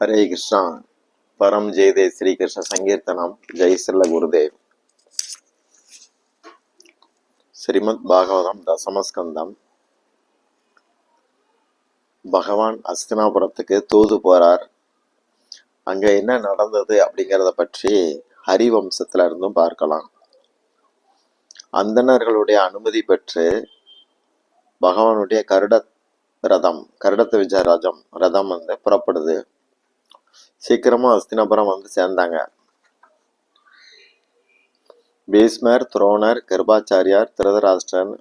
హరే కృష్ణ పరం జయదే శ్రీకృష్ణ సంకీర్తనం జై శ్రీల గురుదేవ్ ஸ்ரீமத் பாகவதம் தசமஸ்கந்தம் பகவான் அஸ்தினாபுரத்துக்கு தூது போறார் அங்க என்ன நடந்தது அப்படிங்கிறத பற்றி ஹரிவம்சத்துல இருந்தும் பார்க்கலாம் அந்தணர்களுடைய அனுமதி பெற்று பகவானுடைய கருட ரதம் கருடத்து விஜய ரதம் ரதம் வந்து புறப்படுது சீக்கிரமா அஸ்தினாபுரம் வந்து சேர்ந்தாங்க. பீஸ்மர் துரோணர் கிருபாச்சாரியார் திருதராஷ்டிரன்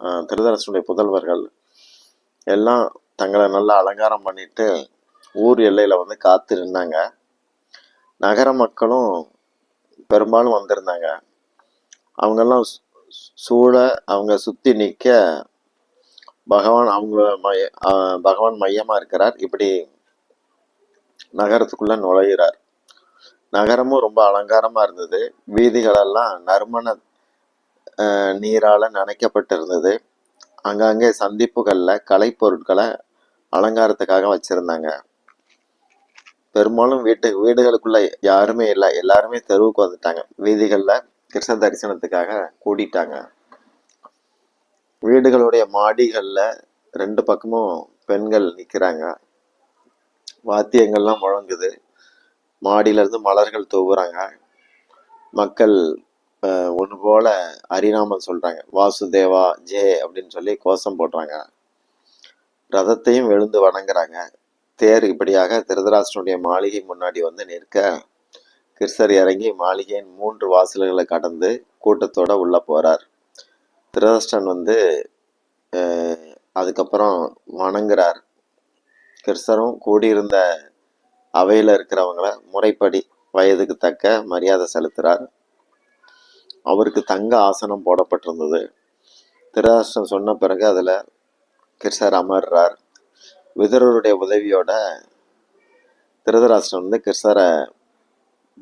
ஆஹ், திருதராஷ்டிரனுடைய புதல்வர்கள் எல்லாம் தங்களை நல்லா அலங்காரம் பண்ணிட்டு ஊர் எல்லையில வந்து காத்து நின்னாங்க. நகர மக்களும் பெரும்பாலும் வந்திருந்தாங்க. அவங்கெல்லாம் சூழ அவங்க சுத்தி நிக்க பகவான் அவங்கள மைய ஆஹ், பகவான் மையமா இருக்கிறார். இப்படி நகரத்துக்குள்ள நுழைகிறார் நகரமும் ரொம்ப அலங்காரமா இருந்தது. வீதிகளெல்லாம் நறுமண ஆஹ், நீரால நனைக்கப்பட்டிருந்தது. அங்கங்கே சந்திப்புகள்ல கலைப்பொருட்களை அலங்காரத்துக்காக வச்சிருந்தாங்க. பெரும்பாலும் வீட்டு வீடுகளுக்குள்ள யாருமே இல்லை. எல்லாருமே தெருவுக்கு வந்துட்டாங்க. வீதிகள்ல கிருஷ்ண தரிசனத்துக்காக கூடிட்டாங்க. வீடுகளுடைய மாடிகள்ல ரெண்டு பக்கமும் பெண்கள் நிக்கிறாங்க. வாத்தியங்கள்லாம் முழங்குது. மாடியில இருந்து மலர்கள் தூவுறாங்க. மக்கள் ஒன்று போல ஹரிநாமம் சொல்கிறாங்க வாசுதேவா ஜே அப்படின்னு சொல்லி கோஷம் போடுறாங்க. ரதத்தையும் எழுந்து வணங்குறாங்க. தேர் இப்படியாக திருதராஷ்டனுடைய மாளிகை முன்னாடி வந்து நிற்க கிருஷ்ணர் இறங்கி மாளிகையின் மூன்று வாசல்களை கடந்து கூட்டத்தோட உள்ளே போகிறார் திருதராஷ்டன் வந்து அதுக்கப்புறம் வணங்குறார். கிறிஸ்தரும் கூடியிருந்த அவையில் இருக்கிறவங்கள முறைப்படி வயதுக்கு தக்க மரியாதை செலுத்துகிறார் அவருக்கு தங்க ஆசனம் போடப்பட்டிருந்தது. திருதராஷ்டிரன் சொன்ன பிறகு அதில் கிருஷ்ணர் அமர்றார். விதரருடைய உதவியோட திருதராஷ்டிரம் வந்து கிருஷ்ணரை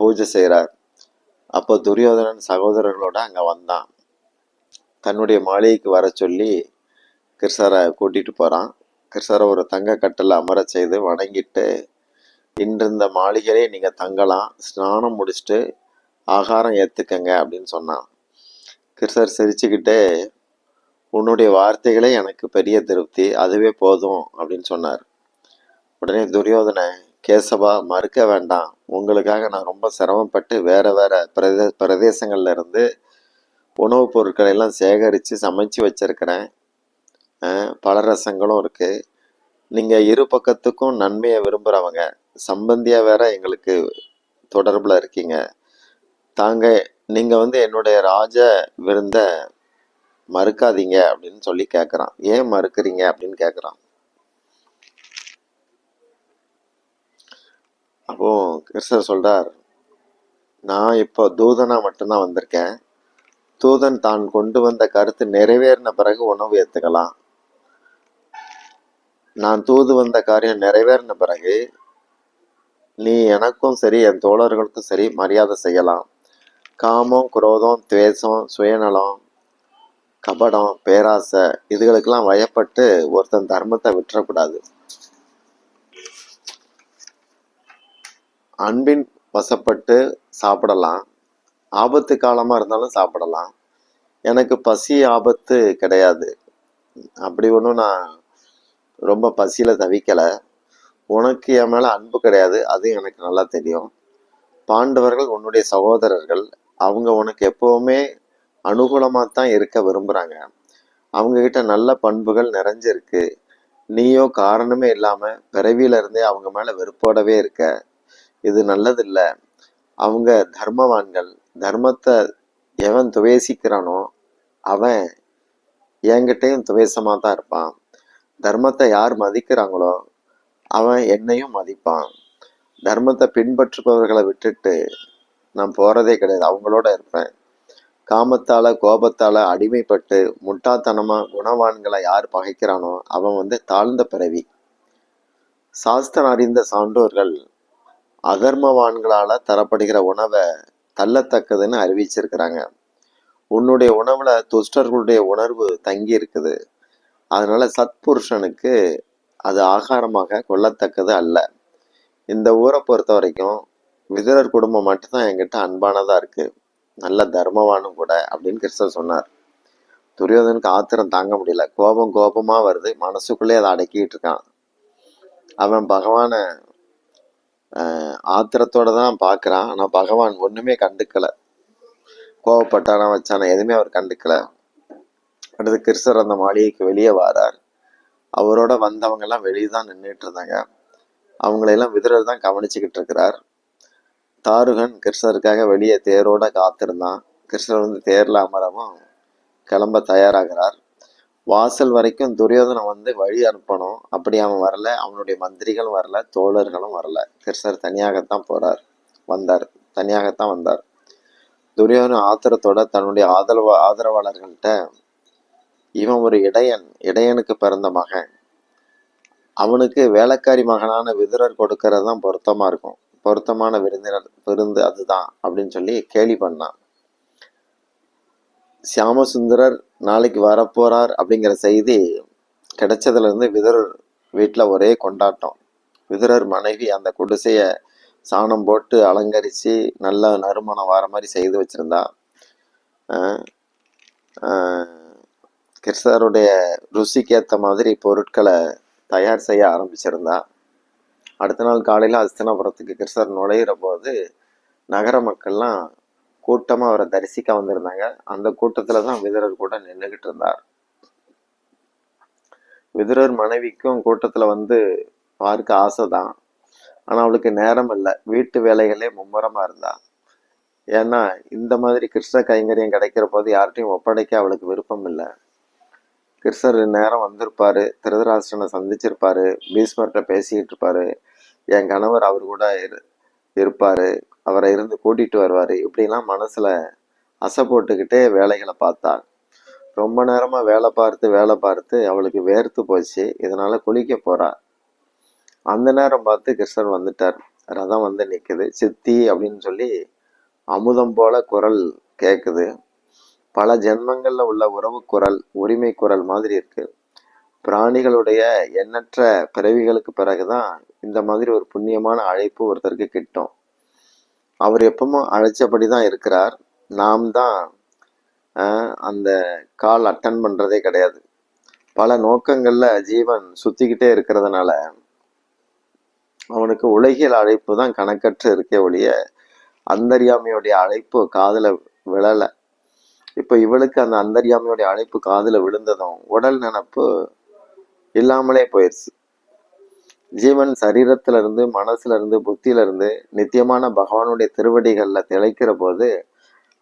பூஜை செய்கிறார் அப்போ துரியோதனன் சகோதரர்களோட அங்கே வந்தான். தன்னுடைய மாளிகைக்கு வர சொல்லி கிருஷ்ணரை கூட்டிகிட்டு போகிறான் கிருஷ்ணரை ஒரு தங்க கட்டில் அமர செய்து வணங்கிட்டு இன்று இந்த மாளிகையிலே நீங்கள் தங்கலாம் ஸ்நானம் முடிச்சுட்டு ஆகாரம் ஏற்றுக்கங்க அப்படின்னு சொன்னான். கிருஷ்ணர் சிரிச்சுக்கிட்டே உன்னுடைய வார்த்தைகளே எனக்கு பெரிய திருப்தி அதுவே போதும் அப்படின்னு சொன்னார். உடனே துரியோதனை கேசவா மறுக்க வேண்டாம். உங்களுக்காக நான் ரொம்ப சிரமப்பட்டு வேறு வேறு பிரதே பிரதேசங்கள்லேருந்து உணவுப் பொருட்களை எல்லாம் சேகரித்து சமைச்சு வச்சுருக்கிறேன். பல ரசங்களும் இருக்கு. நீங்க இரு பக்கத்துக்கும் நன்மையை விரும்புறவங்க சம்பந்தியா வேற எங்களுக்கு தொடர்புல இருக்கீங்க. தாங்க நீங்க வந்து என்னுடைய ராஜ விருந்த மறுக்காதீங்க அப்படின்னு சொல்லி கேட்குறான் ஏன் மறுக்கிறீங்க அப்படின்னு கேட்குறான் அப்போ கிருஷ்ணர் சொல்றார் நான் இப்போ தூதனா மட்டும்தான் வந்திருக்கேன். தூதன் தான் கொண்டு வந்த கருத்து நிறைவேறின பிறகு உணவு ஏத்துக்கலாம். நான் தூது வந்த காரியம் நிறைவேறின பிறகு நீ எனக்கும் சரி என் தோழர்களுக்கும் சரி மரியாதை செய்யலாம். காமம் குரோதம் துவேஷம் சுயநலம் கபடம் பேராசை இதுகளுக்கெல்லாம் வயப்பட்டு ஒருத்தன் தர்மத்தை விட்டுறக்கூடாது. அன்பின் வசப்பட்டு சாப்பிடலாம். ஆபத்து காலமாக இருந்தாலும் சாப்பிடலாம். எனக்கு பசி ஆபத்து கிடையாது. அப்படி ஒன்றும் நான் ரொம்ப பசியில் தவிக்கலை. உனக்கு என் மேலே அன்பு கிடையாது. அது எனக்கு நல்லா தெரியும். பாண்டவர்கள் உன்னுடைய சகோதரர்கள் அவங்க உனக்கு எப்பவுமே அனுகூலமாக தான் இருக்க விரும்புகிறாங்க அவங்கக்கிட்ட நல்ல பண்புகள் நிறைஞ்சிருக்கு. நீயோ காரணமே இல்லாமல் பிறவியிலிருந்தே அவங்க மேலே வெறுப்போடவே இருக்க. இது நல்லதில்லை. அவங்க தர்மவான்கள் தர்மத்தை எவன் துவேசிக்கிறானோ அவன் என்கிட்டையும் துவேசமாக தான் இருப்பான். தர்மத்தை யார் மதிக்கிறாங்களோ அவன் என்னையும் மதிப்பான். தர்மத்தை பின்பற்றுபவர்களை விட்டுட்டு நான் போறதே கிடையாது. அவங்களோட இருப்பேன். காமத்தால கோபத்தால அடிமைப்பட்டு முட்டாத்தனமா குணவான்களை யார் பகைக்கிறானோ அவன் வந்து தாழ்ந்த பிறவி. சாஸ்திரம் அறிந்த சான்றோர்கள் அதர்மவான்களால தரப்படுகிற உணவை தள்ளத்தக்கதுன்னு அறிவிச்சிருக்கிறாங்க. உன்னுடைய உணவுல துஷ்டர்களுடைய உணர்வு தங்கி இருக்குது அதனால சத்புருஷனுக்கு அது ஆகாரமாக கொள்ளத்தக்கது அல்ல. இந்த ஊரை பொறுத்த வரைக்கும் விதுரர் குடும்பம் மட்டும்தான் என்கிட்ட அன்பானதாக இருக்குது நல்ல தர்மவானும் கூட அப்படின்னு கிருஷ்ணர் சொன்னார். துரியோதனுக்கு ஆத்திரம் தாங்க முடியல. கோபம் கோபமாக வருது. மனசுக்குள்ளே அதை அடக்கிட்டு இருக்கான். அவன் பகவானை ஆத்திரத்தோடு ஆத்திரத்தோட தான் பார்க்குறான். ஆனால் பகவான் ஒன்றுமே கண்டுக்கலை. கோவப்பட்டானா வச்சானா எதுவுமே அவர் கண்டுக்கலை. அடுத்து கிருஷ்ணர் அந்த மாளிகைக்கு வெளியே வாரார். அவரோட வந்தவங்க எல்லாம் வெளியே தான் நின்றுட்டு இருந்தாங்க. அவங்களையெல்லாம் விதிரர் தான் கவனிச்சுக்கிட்டு இருக்கிறார். தாருகன் கிருஷ்ணருக்காக வெளியே தேரோட காத்திருந்தான். கிருஷ்ணர் வந்து தேர்ல அமரவும் கிளம்ப தயாராகிறார். வாசல் வரைக்கும் துரியோதனை வந்து வழி அனுப்பணும். அப்படி அவன் வரல. அவனுடைய மந்திரிகளும் வரல. தோழர்களும் வரல. கிருஷ்ணர் தனியாகத்தான் போறார். வந்தார். தனியாகத்தான் வந்தார். துரியோதன ஆத்திரத்தோட தன்னுடைய ஆதரவு ஆதரவாளர்கள்ட்ட இவன் ஒரு இடையன் இடையனுக்கு பிறந்த மகன். அவனுக்கு வேலைக்காரி மகனான விதுரர் கொடுக்கறது தான் பொருத்தமா இருக்கும். பொருத்தமான விருந்தினர் விருந்து அதுதான் அப்படின்னு சொல்லி கேலி பண்ணான். சியாமசுந்தரர் நாளைக்கு வரப்போறார் அப்படிங்கிற செய்தி கிடைச்சதுல இருந்து விதுரர் வீட்டுல ஒரே கொண்டாட்டம். விதுரர் மனைவி அந்த குடிசையை சாணம் போட்டு அலங்கரிச்சு நல்ல நறுமணம் வர மாதிரி செய்து வச்சிருந்தா. ஆஹ் ஆஹ் கிருஷ்ணருடைய ருசிக்கு ஏத்த மாதிரி பொருட்களை தயார் செய்ய ஆரம்பிச்சிருந்தா அடுத்த நாள் காலையில அஸ்தினாபுரத்துக்கு கிருஷ்ணர் நுழையிற போது நகர மக்கள்லாம் கூட்டமா அவரை தரிசிக்க வந்திருந்தாங்க. அந்த கூட்டத்தில் தான் விதுரர் கூட நின்றுக்கிட்டு இருந்தார். விதுரர் மனைவிக்கும் கூட்டத்துல வந்து பார்க்க ஆசைதான். ஆனா அவளுக்கு நேரம் இல்லை. வீட்டு வேலைகளே மும்முரமா இருந்தா. ஏன்னா இந்த மாதிரி கிருஷ்ண கைங்கரியம் கிடைக்கிற போது யார்கிட்டையும் ஒப்படைக்க அவளுக்கு விருப்பம் இல்லை. கிருஷ்ணர் நேரம் வந்திருப்பார் திருதராசனை சந்திச்சிருப்பார் பீஸ்மர்கிட்ட பேசிக்கிட்டு இருப்பார் என் கணவர் அவர் கூட இரு இருப்பார். அவரை இருந்து கூட்டிகிட்டு வருவார். இப்படிலாம் மனசில் அசை போட்டுக்கிட்டே வேலைகளை பார்த்தா ரொம்ப நேரமாக வேலை பார்த்து வேலை பார்த்து அவளுக்கு வேர்த்து போச்சு. இதனால் குளிக்க போறா. அந்த நேரம் பார்த்து கிருஷ்ணர் வந்துட்டார். ரதம் வந்து நிற்குது சித்தி அப்படின்னு சொல்லி அமுதம் போல குரல் கேட்குது பல ஜென்மங்களில் உள்ள உறவு குரல் உரிமை குரல் மாதிரி இருக்கு. பிராணிகளுடைய எண்ணற்ற பிறவிகளுக்கு பிறகுதான் இந்த மாதிரி ஒரு புண்ணியமான அழைப்பு ஒருத்தருக்கு கிட்டும். அவர் எப்பவும் அழைச்சபடி தான் இருக்கிறார். நாம் தான் ஆஹ், அந்த கால் அட்டன் பண்றதே கிடையாது. பல நோக்கங்களில் ஜீவன் சுத்திக்கிட்டே இருக்கிறதுனால அவனுக்கு உலகியல் அழைப்பு தான் கணக்கற்று இருக்கே ஒழிய அந்தரியாமையுடைய அழைப்பு காதில் விழல. இப்ப இவளுக்கு அந்த அந்தரியாமையோடைய அழைப்பு காதுல விழுந்ததும் உடல் நினப்பு இல்லாமலே போயிடுச்சு ஜீவன் சரீரத்துல இருந்து மனசுல இருந்து புத்தியில இருந்து நித்தியமான பகவானுடைய திருவடிகள்ல திளைக்கிற போது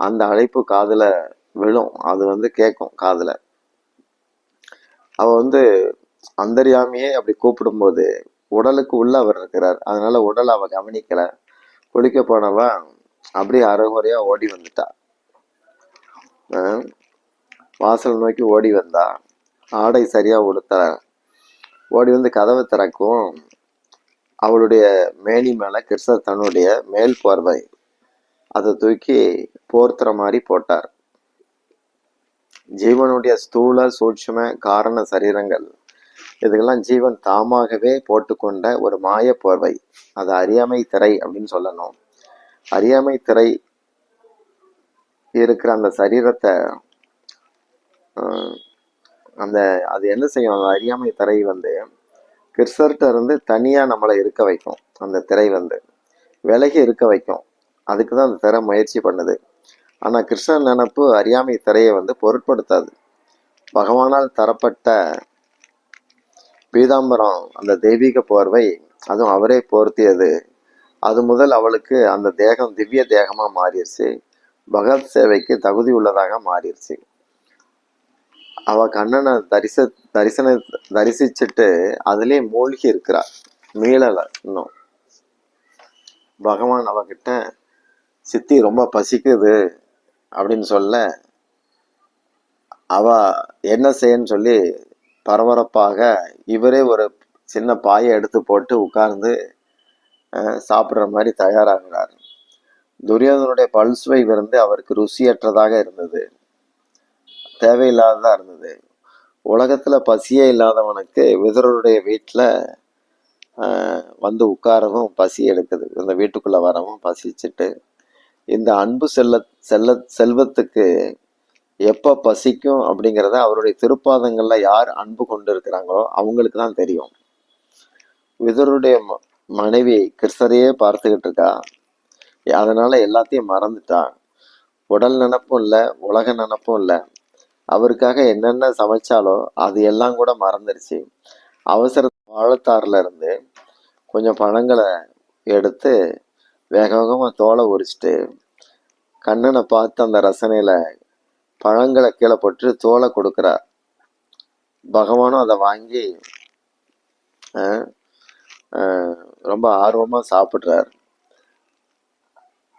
அந்த அழைப்பு காதுல விழும். அது வந்து கேட்கும் காதுல. அவ வந்து அந்தர்யாமியே அப்படி கூப்பிடும்போது உடலுக்கு உள்ள அவர் இருக்கிறார். அதனால உடல் அவ கவனிக்கல. குளிக்க போனவ அப்படியே அரைகுறையா ஓடி வந்துட்டா. வாசல் நோக்கி ஓடி வந்தா ஆடை சரியா உடுத்தல ஓடி வந்து கதவை திறக்கும். அவளுடைய மேனி மேல கிருஷ்ணர் தன்னுடைய மேல் போர்வை. அதை தூக்கி போர்த்துற மாதிரி போட்டார். ஜீவனுடைய ஸ்தூல சூட்சும காரண சரீரங்கள். இதுக்கெல்லாம் ஜீவன் தாமாகவே போட்டுக்கொண்ட ஒரு மாய போர்வை. அது அறியாமை திரை அப்படின்னு சொல்லணும். அறியாமை திரை இருக்கிற அந்த சரீரத்தை அந்த அது என்ன செய்யும்? அந்த அறியாமை திரை வந்து கிறிஸ்தர்கிட்ட இருந்து தனியாக நம்மளை இருக்க வைக்கும். அந்த திரை வந்து விலகி இருக்க வைக்கும். அதுக்கு தான் அந்த திரை முயற்சி பண்ணுது. ஆனால் கிருஷ்ணன் நினப்பு அறியாமை திரையை வந்து பொருட்படுத்தாது. பகவானால் தரப்பட்ட பீதாம்பரம் அந்த தெய்வீக போர்வை அதுவும் அவரே போர்த்தியது. அது முதல் அவளுக்கு அந்த தேகம் திவ்ய தேகமாக மாறிடுச்சு. பகவத் சேவைக்கு தகுதி உள்ளதாக மாறிடுச்சு. அவ கண்ணனை தரிச தரிசன தரிசிச்சுட்டு அதுலேயே மூழ்கி இருக்கிறார் மீளலை இன்னும். பகவான் அவகிட்ட சித்தி ரொம்ப பசிக்குது அப்படின்னு சொல்ல அவ என்ன செய்யன்னு சொல்லி பரபரப்பாக இவரே ஒரு சின்ன பாயை எடுத்து போட்டு உட்கார்ந்து அஹ், சாப்பிடுற மாதிரி தயாராகிறார். துரியோதனுடைய பல்சுவை விருந்து அவருக்கு ருசியற்றதாக இருந்தது. தேவையில்லாததாக இருந்தது. உலகத்தில் பசியே இல்லாதவனுக்கு விதருடைய வீட்டில் வந்து உட்காரவும் பசி எடுக்குது. இந்த வீட்டுக்குள்ளே வரவும் பசிச்சுட்டு. இந்த அன்பு செல்ல செல்ல செல்வத்துக்கு எப்போ பசிக்கும் அப்படிங்கிறத அவருடைய திருப்பாதங்களில் யார் அன்பு கொண்டு இருக்கிறாங்களோ அவங்களுக்கு தான் தெரியும். விதருடைய ம- மனைவி கிருஷ்ணரையே பார்த்துக்கிட்டு இருக்கா. அதனால எல்லாத்தையும் மறந்துட்டான் உடல் நினப்பும் இல்லை உலக நினப்பும் இல்லை. அவருக்காக என்னென்ன சமைச்சாலோ அது எல்லாம் கூட மறந்துடுச்சு அவசர வாழத்தாறுல இருந்து கொஞ்சம் பழங்களை எடுத்து வேக வேகமாக தோலை உரிச்சிட்டு கண்ணனை பார்த்து அந்த ரசனையில் பழங்களை கீழே போட்டு தோலை கொடுக்குறார். பகவானும் அதை வாங்கி ரொம்ப ஆர்வமாக சாப்பிட்றார்.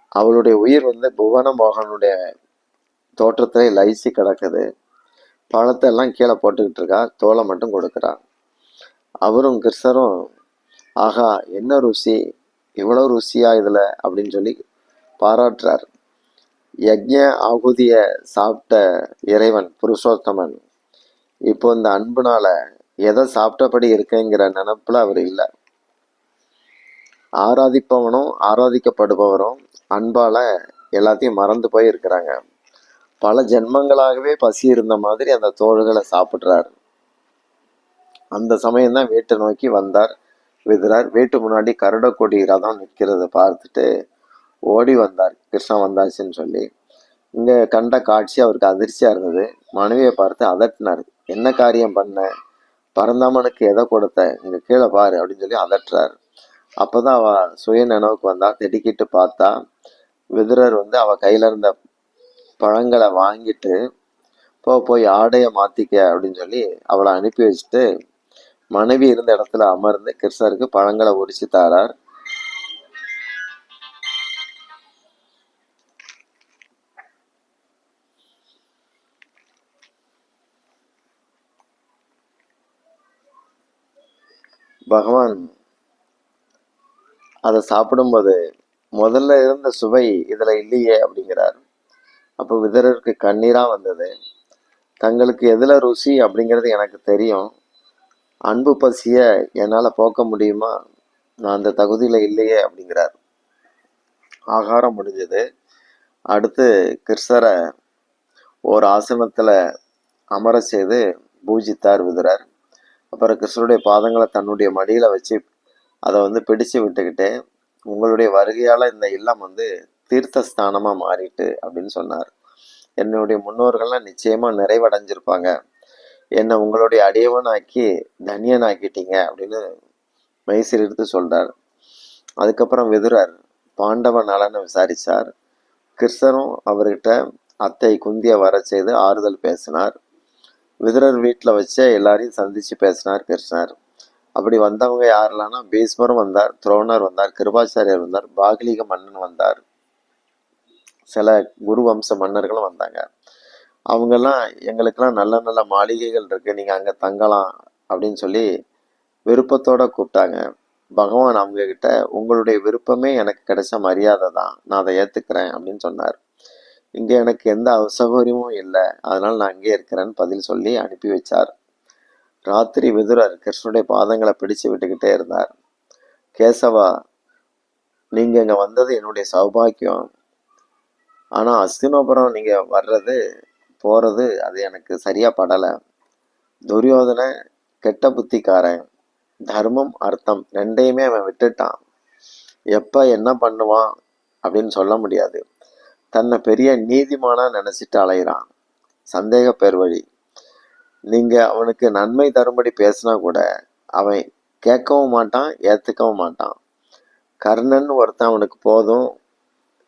அவளுடைய உயிர் வந்து புவன மோகனுடைய தோற்றத்தில் லைசி கிடக்குது. பழத்தை எல்லாம் கீழே போட்டுக்கிட்டு இருக்கா. தோலை மட்டும் கொடுக்குறா. அவரும் கிருஷ்ணரும் ஆகா என்ன ருசி? இவ்வளோ ருசியா இதில்? அப்படின்னு சொல்லி பாராட்டுறார். யஜ்ய ஆகுதிய சாப்பிட்ட இறைவன் புருஷோத்தமன் இப்போ இந்த அன்புனால எதை சாப்பிட்டபடி இருக்கேங்கிற நினப்பில் அவர் இல்லை. ஆராதிப்பவனும் ஆராதிக்கப்படுபவரும் அன்பால் எல்லாத்தையும் மறந்து போய் இருக்கிறாங்க பல ஜென்மங்களாகவே பசி இருந்த மாதிரி அந்த தோள்களை சாப்பிட்றாரு. அந்த சமயம் தான் வீட்டை நோக்கி வந்தார் விதுரார் வீட்டு முன்னாடி கருடக்கொடி ரதம் நிற்கிறத பார்த்துட்டு ஓடி வந்தார். கிருஷ்ணன் வந்தாச்சுன்னு சொல்லி. இங்கே கண்ட காட்சி அவருக்கு அதிர்ச்சியாக இருந்தது. மனைவியை பார்த்து அதட்டினார். என்ன காரியம் பண்ண? பரந்தாமனுக்கு எதை கொடுத்த? இங்கே கீழே பாரு அப்படின்னு சொல்லி அதட்டுறாரு. அப்பதான் அவ சுய நினைவுக்கு வந்தா திடுக்கிட்டு பார்த்தா விதுரர் வந்து அவ கையில இருந்த பழங்களை வாங்கிட்டு போ போய் ஆடையை மாத்திக்க அப்படின்னு சொல்லி அவளை அனுப்பி வச்சுட்டு மனைவி இருந்த இடத்துல அமர்ந்து கிருஷ்ணருக்கு பழங்களை உரிச்சு தாரார். பகவான் அதை சாப்பிடும்போது முதல்ல இருந்த சுவை இதில் இல்லையே அப்படிங்கிறார். அப்போ விதரருக்கு கண்ணீராக வந்தது. தங்களுக்கு எதில் ருசி அப்படிங்கிறது எனக்கு தெரியும். அன்பு பசியை என்னால் போக்க முடியுமா? நான் அந்த தகுதியில் இல்லையே அப்படிங்கிறார். ஆகாரம் முடிஞ்சது. அடுத்து கிருஷ்ணரை ஒரு ஆசனத்தில் அமர செய்து பூஜித்தார் விதுரர். அப்புறம் கிருஷ்ணருடைய பாதங்களை தன்னுடைய மடியில் வச்சு அதை வந்து பிடிச்சு விட்டுக்கிட்டு உங்களுடைய வருகையால் இந்த இல்லம் வந்து தீர்த்த ஸ்தானமாக மாறிட்டு அப்படின்னு சொன்னார். என்னுடைய முன்னோர்கள்லாம் நிச்சயமாக நிறைவடைஞ்சிருப்பாங்க. என்னை உங்களுடைய அடியவனாக்கி தனியன் ஆக்கிட்டீங்க அப்படின்னு மைசூர் எடுத்து சொல்கிறார் அதுக்கப்புறம் விதுரர் பாண்டவ நலனை விசாரிச்சார். கிருஷ்ணரும் அவர்கிட்ட அத்தை குந்தியை வர செய்து ஆறுதல் பேசினார். விதுரர் வீட்டில் வச்சே எல்லாரையும் சந்தித்து பேசினார் கிருஷ்ணர். அப்படி வந்தவங்க யாரெல்லாம்னா பீஸ்மரும் வந்தார் துரோணர் வந்தார் கிருபாச்சாரியர் வந்தார் பாகலிக மன்னன் வந்தார். சில குரு வம்ச மன்னர்களும் வந்தாங்க. அவங்கெல்லாம் எங்களுக்கெல்லாம் நல்ல நல்ல மாளிகைகள் இருக்கு நீங்க அங்கே தங்கலாம் அப்படின்னு சொல்லி விருப்பத்தோட கூப்பிட்டாங்க. பகவான் அவங்க கிட்ட உங்களுடைய விருப்பமே எனக்கு கிடைச்ச மரியாதை தான் நான் அதை ஏத்துக்கிறேன் அப்படின்னு சொன்னார். இங்கே எனக்கு எந்த அசௌகரியமும் இல்லை அதனால் நான் அங்கே இருக்கிறேன்னு பதில் சொல்லி அனுப்பி வச்சார். ராத்திரி விதுரர் கிருஷ்ணனுடைய பாதங்களை பிடிச்சு விட்டுக்கிட்டே இருந்தார். கேசவா நீங்க இங்க வந்தது என்னுடைய சௌபாக்கியம். ஆனா அஸ்தினோபுரம் நீங்க வர்றது போறது அது எனக்கு சரியா படலை. துரியோதனை கெட்ட புத்திக்காரன். தர்மம் அர்த்தம் ரெண்டையுமே அவன் விட்டுட்டான். எப்ப என்ன பண்ணுவான் அப்படின்னு சொல்ல முடியாது. தன்னை பெரிய நீதிமானா நினைச்சிட்டு அலைகிறான் சந்தேக பேர் வழி. நீங்கள் அவனுக்கு நன்மை தரும்படி பேசினா கூட அவன் கேட்கவும் மாட்டான் ஏற்றுக்கவும் மாட்டான். கர்ணன் ஒருத்தன் அவனுக்கு போதும்.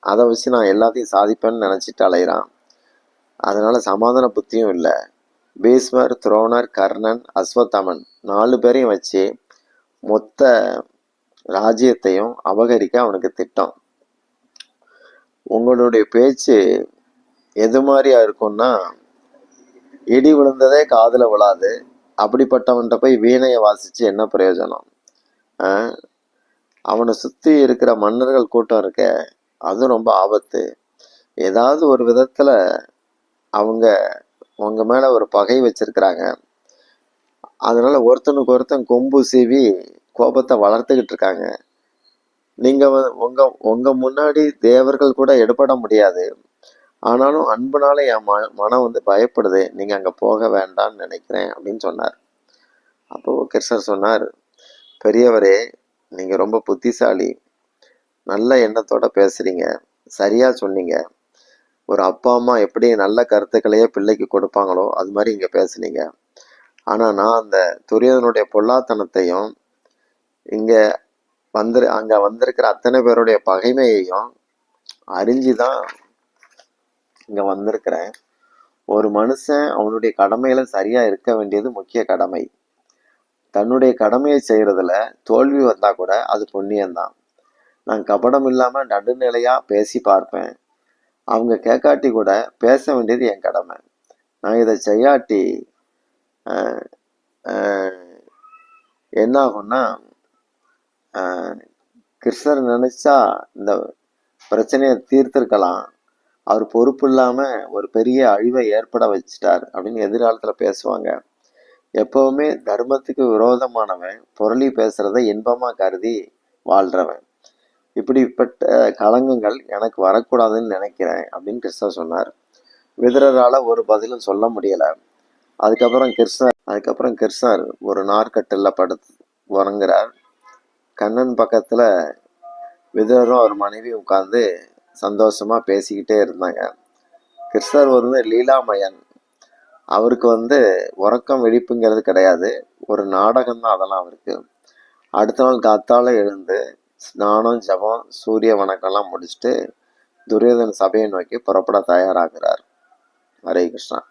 அதை வச்சு நான் எல்லாத்தையும் சாதிப்பேன்னு நினச்சிட்டு அலைகிறான் அதனால் சமாதான புத்தியும் இல்லை. பீஸ்மர் துரோணர் கர்ணன் அஸ்வத்தமன் நாலு பேரையும் வச்சு மொத்த ராஜ்யத்தையும் அபகரிக்க அவனுக்கு திட்டம். உங்களுடைய பேச்சு எது மாதிரியா இருக்கும்னா இடி விழுந்ததே காதில் விழாது. அப்படிப்பட்டவன்கிட்ட போய் வீணையை வாசித்து என்ன பிரயோஜனம்? அவனை சுற்றி இருக்கிற மன்னர்கள் கூட்டம் இருக்க அது ரொம்ப ஆபத்து. ஏதாவது ஒரு விதத்தில் அவங்க உங்கள் மேலே ஒரு பகை வச்சுருக்கிறாங்க. அதனால் ஒருத்தனுக்கு ஒருத்தன் கொம்பு சீவி கோபத்தை வளர்த்துக்கிட்டு இருக்காங்க. நீங்கள் உங்கள் உங்கள் முன்னாடி தேவர்கள் கூட எடுபட முடியாது. ஆனாலும் அன்புனால என் ம மனம் வந்து பயப்படுது. நீங்கள் அங்கே போக வேண்டாம்னு நினைக்கிறேன் அப்படின்னு சொன்னார். அப்போது கிருஷ்ணர் சொன்னார் பெரியவரே நீங்கள் ரொம்ப புத்திசாலி. நல்ல எண்ணத்தோட பேசுகிறீங்க சரியாக சொன்னீங்க. ஒரு அப்பா அம்மா எப்படி நல்ல கருத்துக்களையே பிள்ளைக்கு கொடுப்பாங்களோ அது மாதிரி இங்கே பேசுனீங்க. ஆனால் நான் அந்த துரியோதனுடைய பொல்லாத்தனத்தையும் இங்கே வந்து அங்கே வந்திருக்கிற அத்தனை பேருடைய பகைமையையும் அறிஞ்சு தான் இங்கே வந்திருக்கிறேன். ஒரு மனுஷன் அவனுடைய கடமையில சரியாக இருக்க வேண்டியது முக்கிய கடமை. தன்னுடைய கடமையை செய்கிறதுல தோல்வி வந்தால் கூட அது புண்ணியம்தான். நான் கபடம் இல்லாமல் நடுநிலையாக பேசி பார்ப்பேன். அவங்க கேட்காட்டி கூட பேச வேண்டியது என் கடமை. நான் இதை செய்யாட்டி என்னாகும்னா என்ன ஆகும்னா கிருஷ்ணர் நினச்சா இந்த பிரச்சனையை தீர்த்திருக்கலாம். அவர் பொறுப்பு இல்லாம ஒரு பெரிய அழிவை ஏற்பட வச்சிட்டார் அப்படின்னு எதிர்காலத்துல பேசுவாங்க. எப்பவுமே தர்மத்துக்கு விரோதமானவன் புரளி பேசுறத இன்பமா கருதி வாழ்றவன். இப்படிப்பட்ட களங்கங்கள் எனக்கு வரக்கூடாதுன்னு நினைக்கிறேன் அப்படின்னு கிருஷ்ணர் சொன்னார். விதரரால் ஒரு பதிலும் சொல்ல முடியலை. அதுக்கப்புறம் கிருஷ்ணர் அதுக்கப்புறம் கிருஷ்ணர் ஒரு நார்க்கட்டில் படுத்து உறங்குறார். கண்ணன் பக்கத்துல விதரரும் அவர் மனைவி உட்கார்ந்து சந்தோஷமாக பேசிக்கிட்டே இருந்தாங்க. கிருஷ்ணர் வந்து லீலாமயன். அவருக்கு வந்து உறக்கம் வெடிப்புங்கிறது கிடையாது. ஒரு நாடகம் தான் அதெல்லாம் அவருக்கு. அடுத்த நாள் காத்தால எழுந்து ஸ்நானம் ஜபம் சூரிய வணக்கம்லாம் முடிச்சுட்டு துரியோதன சபையை நோக்கி புறப்பட தயாராகிறார். ஹரே கிருஷ்ணா.